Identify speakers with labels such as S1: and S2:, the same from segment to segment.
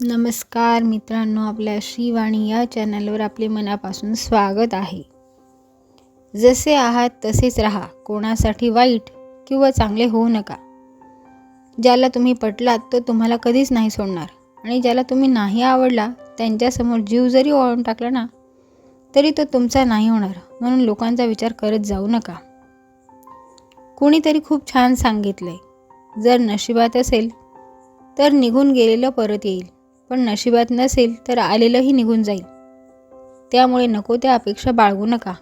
S1: नमस्कार मित्रांनो आपल्या श्रीवाणी या चॅनलवर आपले मनापासून स्वागत आहे. जसे आहात तसेच राहा कोणासाठी वाईट किंवा चांगले होऊ नका. ज्याला तुम्ही पटलात तो तुम्हाला कधीच नाही सोडणार आणि ज्याला तुम्ही नाही आवडला त्यांच्यासमोर जीव जरी ओळून टाकला ना तरी तो तुमचा नाही होणार म्हणून लोकांचा विचार करत जाऊ नका. कुणीतरी खूप छान सांगितलंय जर नशिबात असेल तर निघून गेलेलं परत येईल. पण नशिबात नसेल तर आलेलंही निघून जाईल. त्यामुळे नको त्या अपेक्षा बाळगू नका.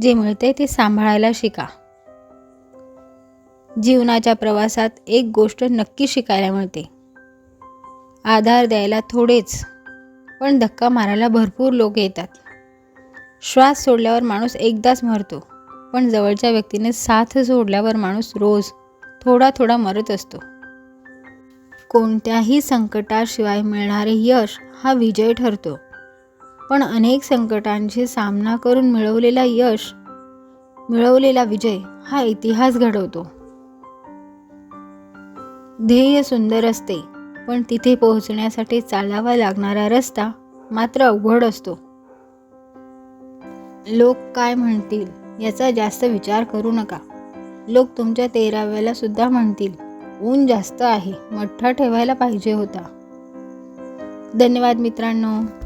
S1: जे मिळते ते सांभाळायला शिका. जीवनाच्या प्रवासात एक गोष्ट नक्की शिकायला मिळते. आधार द्यायला थोडेच पण धक्का मारायला भरपूर लोक येतात. श्वास सोडल्यावर माणूस एकदाच मरतो पण जवळच्या व्यक्तीने साथ सोडल्यावर माणूस रोज थोडा थोडा मरत असतो. कोणत्याही संकटाशिवाय मिळणारे यश हा विजय ठरतो. पण अनेक संकटांशी सामना करून मिळवलेला यश मिळवलेला विजय हा इतिहास घडवतो. ध्येय सुंदर असते पण तिथे पोहोचण्यासाठी चालावा लागणारा रस्ता मात्र अवघड असतो. लोक काय म्हणतील याचा जास्त विचार करू नका. लोक तुमच्या तेराव्याला सुद्धा म्हणतील ऊन जास्त आहे. मठ्ठा ठेवायला पाहिजे होता. धन्यवाद मित्रांनो.